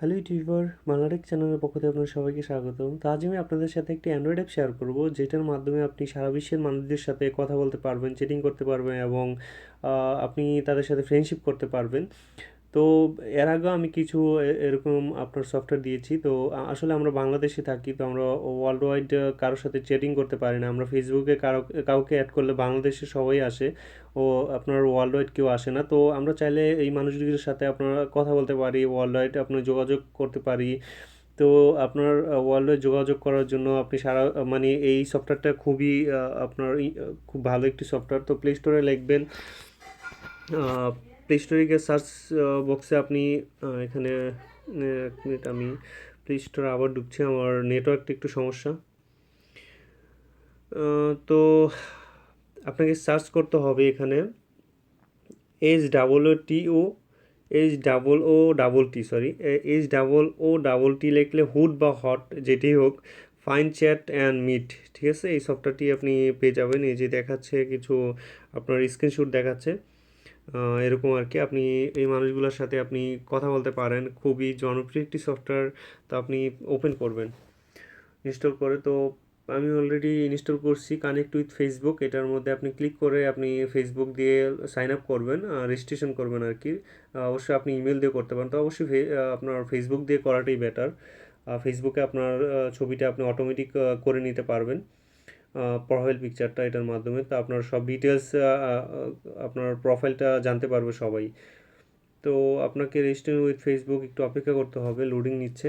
Hello YouTuber Bangla Tech চ্যানেলের পক্ষ থেকে আপনাদের সবাইকে স্বাগতম। তো আজ আমি আপনাদের সাথে একটি অ্যান্ড্রয়েড অ্যাপ শেয়ার করব, যেটার মাধ্যমে আপনি সারা বিশ্বের মানুষদের সাথে কথা বলতে পারবেন চেটিং করতে পারবেন এবং আপনি তাদের সাথে ফ্রেন্ডশিপ করতে পারবেন। তো এর আগেও আমি কিছু এরকম আপনার সফটওয়্যার দিয়েছি। তো আসলে আমরা বাংলাদেশে থাকি, তো আমরা ওয়ার্ল্ড ওয়াইড কারোর সাথে চ্যাটিং করতে পারি না। আমরা ফেসবুকে কারও, কাউকে অ্যাড করলে বাংলাদেশে সবাই আসে, ও আপনার ওয়ার্ল্ড ওয়াইড কেউ আসে না। তো আমরা চাইলে এই মানুষগুলির সাথে আপনারা কথা বলতে পারি ওয়ার্ল্ড ওয়াইড আপনার যোগাযোগ করতে পারি। তো আপনার ওয়ার্ল্ড ওয়াইড যোগাযোগ করার জন্য আপনি সারা মানে এই সফটওয়্যারটা খুবই আপনার খুব ভালো একটি সফটওয়্যার তো প্লে স্টোরে লিখবেন প্লে স্টোরে গিয়ে সার্চ বক্সে আপনি এখানে এক মিনিট আমি প্লে স্টোরে আবার ঢুকছি, আমার নেটওয়ার্কটা একটু সমস্যা। তো আপনাকে সার্চ করতে হবে এখানে H double O T O H double O double T sorry H double O double T লিখলে হুড বা হট যেটি হোক ফাইন চ্যাট অ্যান্ড মিট ঠিক আছে? এই সফটওয়্যারটি আপনি পেয়ে যাবেন, এই যে দেখাচ্ছে কিছু, আপনার স্ক্রিনশট দেখাচ্ছে। এরকম আর কি। আপনি এই মানুষগুলোর সাথে আপনি কথা বলতে পারেন। খুবই জনপ্রিয় একটি সফটওয়্যার তো আপনি ওপেন করবেন। ইনস্টল করে তো আমি অলরেডি ইনস্টল করছি কানেক্ট উইথ ফেসবুক এটার মধ্যে আপনি ক্লিক করে আপনি ফেসবুক দিয়ে সাইন আপ করবেন রেজিস্ট্রেশন করবেন আর কি। অবশ্যই আপনি ইমেল দিয়ে করতে পারেন। তো অবশ্যই আপনার ফেসবুক দিয়ে করাটাই বেটার ফেসবুকে আপনার ছবিটা আপনি অটোমেটিক করে নিতে পারবেন। প্রোফাইল পিকচারটা এটার মাধ্যমে। তো আপনার সব ডিটেলস আপনার প্রোফাইলটা জানতে পারবে সবাই। তো আপনাকে রেজিস্টার উইথ ফেসবুক একটু অপেক্ষা করতে হবে লোডিং নিচ্ছে।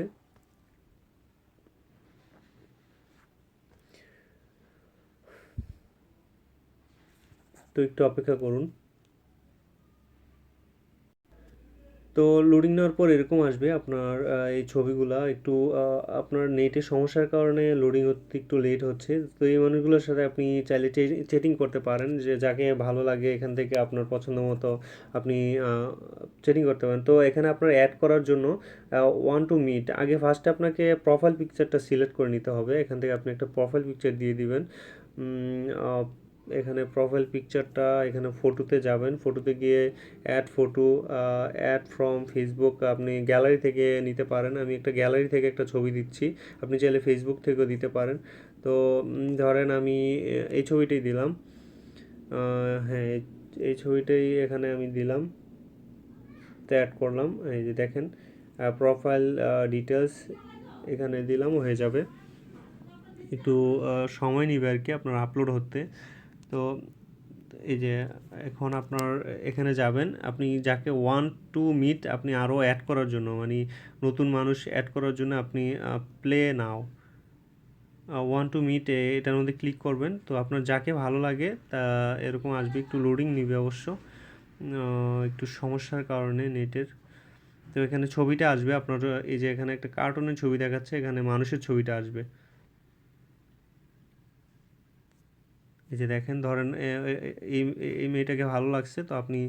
তো একটু অপেক্ষা করুন। তো লোডিং নেওয়ার পর এরকম আসবে আপনার এই ছবিগুলা একটু আপনার নেটের সমস্যার কারণে লোডিং হতে একটু লেট হচ্ছে। তো এই মানুষগুলোর সাথে আপনি চাইলে চেটিং করতে পারেন যে যাকে ভালো লাগে এখান থেকে আপনার পছন্দ মতো আপনি চেটিং করতে পারেন। তো এখানে আপনার অ্যাড করার জন্য ওয়ান টু মিট আগে ফার্স্টে আপনাকে প্রোফাইল পিকচারটা সিলেক্ট করে নিতে হবে। এখান থেকে আপনি একটা প্রোফাইল পিকচার দিয়ে দিবেন। এখানে প্রোফাইল পিকচারটা এখানে ফটোতে যাবেন। ফটোতে গিয়ে add photo add from Facebook আপনি গ্যালারি থেকে নিতে পারেন। আমি একটা গ্যালারি থেকে একটা ছবি দিচ্ছি। আপনি চাইলে ফেসবুক থেকেও দিতে পারেন। তো ধরেন আমি এই ছবিটাই দিলাম। হ্যাঁ এই ছবিটাই এখানে আমি দিলাম। তো অ্যাড করলাম। এই যে দেখেন প্রোফাইল ডিটেলস এখানে দিলাম, হয়ে যাবে। একটু সময় নিবে আর কি আপনার আপলোড হতে। তো এই যে এখন আপনার এখানে যাবেন, আপনি যাকে ওয়ান টু মিট আপনি আরও অ্যাড করার জন্য মানে নতুন মানুষ অ্যাড করার জন্য আপনি play now one two meet এটার মধ্যে ক্লিক করবেন, তো আপনার যাকে ভালো লাগে, তা এরকম আসবে, একটু লোডিং নিবে অবশ্য একটু সমস্যার কারণে নেটের তো এখানে ছবিটা আসবে, আপনার, এই যে এখানে একটা কার্টুনের ছবি দেখাচ্ছে, এখানে মানুষের ছবিটা আসবে। এই যে দেখেন, ধরেন এই এই মেয়েটাকে ভালো লাগছে, তো আপনি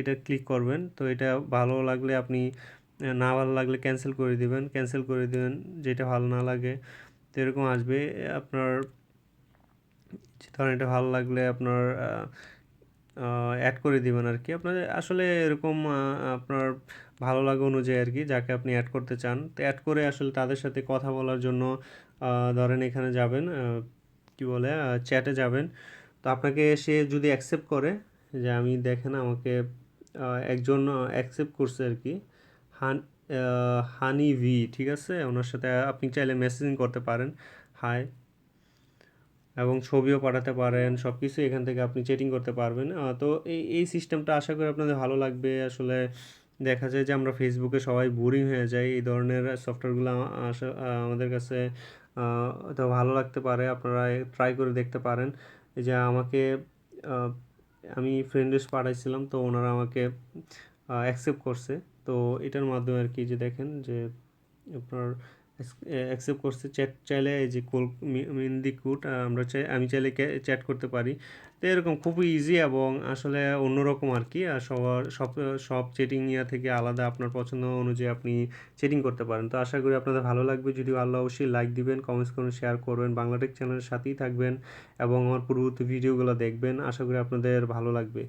এটা ক্লিক করবেন। তো এটা ভালো লাগলে আপনি না ভালো লাগলে ক্যান্সেল করে দিবেন। ক্যান্সেল করে দিবেন, যেটা ভালো না লাগে, তো এরকম আসবে। আপনার, ধরেন এটা ভালো লাগলে আপনার অ্যাড করে দিবেন আর কি আপনার আসলে এরকম আপনার ভালো লাগা অনুযায়ী আর কি যাকে আপনি অ্যাড করতে চান। তো অ্যাড করে আসলে তাদের সাথে কথা বলার জন্য ধরেন এখানে যাবেন কি বলে চ্যাটে যাবেন। তো আপনাকে সে যদি অ্যাকসেপ্ট করে, যে আমি দেখেন আমাকে একজন অ্যাকসেপ্ট করছে আর কি, হান হানি ভি, ঠিক আছে? ওনার সাথে আপনি চাইলে মেসেজিং করতে পারেন। হাই এবং ছবিও পাঠাতে পারেন সব কিছু এখান থেকে আপনি চেটিং করতে পারবেন। তো এই এই সিস্টেমটা আশা করি আপনাদের ভালো লাগবে। আসলে দেখা যায় যে আমরা ফেসবুকে সবাই বোরিং হয়ে যাই, এই ধরনের সফটওয়্যারগুলো আমাদের কাছে তো ভালো লাগতে পারে, আপনারা ট্রাই করে দেখতে পারেন। এই যে আমাকে আমি ফ্রেন্ড লিস্ট পাঠাইছিলাম, তো ওনারা আমাকে অ্যাকসেপ্ট করছে। তো এটার মাধ্যমে আর কি যে দেখেন যে আপনার অ্যাকসেপ্ট করছে। চ্যাট চাইলে এই যে কোল মেহেন্দি কুট আমরা চাই, আমি চাইলে চ্যাট করতে পারি। তো এরকম খুবই ইজি এবং আসলে অন্যরকম আর কি। আর সবার, সব সব চেটিং ইয়া থেকে আলাদা আপনার পছন্দ অনুযায়ী আপনি চেটিং করতে পারেন। তো আশা করি আপনাদের ভালো লাগবে। যদি ভালো অবশ্যই লাইক দিবেন কমেন্টস করুন শেয়ার করবেন বাংলাটেক চ্যানেলের সাথেই থাকবেন এবং আমার পূর্ববর্তী ভিডিওগুলো দেখবেন। আশা করি আপনাদের ভালো লাগবে।